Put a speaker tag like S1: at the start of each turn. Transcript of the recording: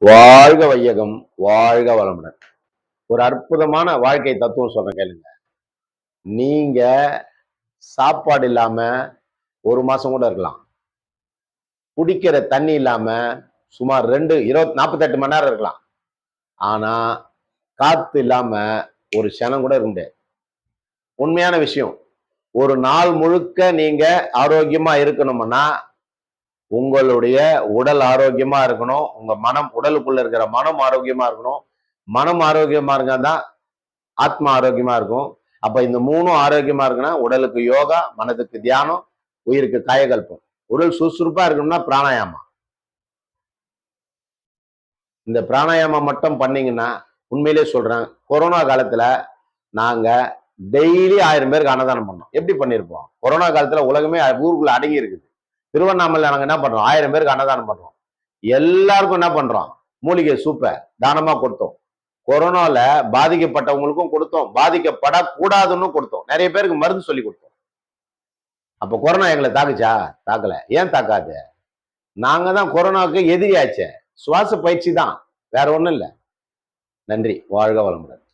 S1: வாழ்க வையகம் வாழ்க வளமுடன். ஒரு அற்புதமான வாழ்க்கை தத்துவம் சொல்றேன் கேளுங்க. நீங்க சாப்பாடு இல்லாம ஒரு மாசம் கூட இருக்கலாம். குடிக்கிற தண்ணி இல்லாம சுமார் ரெண்டு இருபத்தி நாற்பத்தெட்டு மணி நேரம் இருக்கலாம். ஆனா காத்து இல்லாம ஒரு க்ஷணம் கூட இருக்க முடியாது. உண்மையான விஷயம். ஒரு நாள் முழுக்க நீங்க ஆரோக்கியமா இருக்கணும்னா உங்களுடைய உடல் ஆரோக்கியமா இருக்கணும். உங்க மனம் உடலுக்குள்ள இருக்கிற மனம் ஆரோக்கியமா இருக்கணும். மனம் ஆரோக்கியமா இருந்தா தான் ஆத்மா ஆரோக்கியமா இருக்கும். அப்ப இந்த மூணும் ஆரோக்கியமா இருக்குன்னா உடலுக்கு யோகா மனதுக்கு தியானம் உயிருக்கு காயகல்பம். உடல் சுறுசுறுப்பா இருக்கணும்னா பிராணாயாமம். இந்த பிராணாயாமம் மட்டும் பண்ணீங்கன்னா உண்மையிலே சொல்றேன் கொரோனா காலத்துல நாங்க டெய்லி ஆயிரம் பேருக்கு அன்னதானம் பண்ணோம். எப்படி பண்ணியிருப்போம் கொரோனா காலத்துல உலகமே ஊருக்குள்ள அடங்கி இருக்குது. திருவண்ணாமலை நாங்கள் என்ன பண்ணுறோம் ஆயிரம் பேருக்கு அன்னதானம் பண்ணுறோம் எல்லாருக்கும் என்ன பண்றோம்? மூலிகை சூப்பை தானமாக கொடுத்தோம். கொரோனால பாதிக்கப்பட்டவங்களுக்கும் கொடுத்தோம். பாதிக்கப்படக்கூடாதுன்னு கொடுத்தோம். நிறைய பேருக்கு மருந்து சொல்லி கொடுத்தோம். அப்போ கொரோனா எங்களை தாக்குச்சா? தாக்கல. ஏன் தாக்காது? நாங்க தான் கொரோனாவுக்கு எதிரியாச்சே. சுவாச பயிற்சி தான். வேற ஒன்றும் இல்லை. நன்றி. வாழ்க வளமுடன்.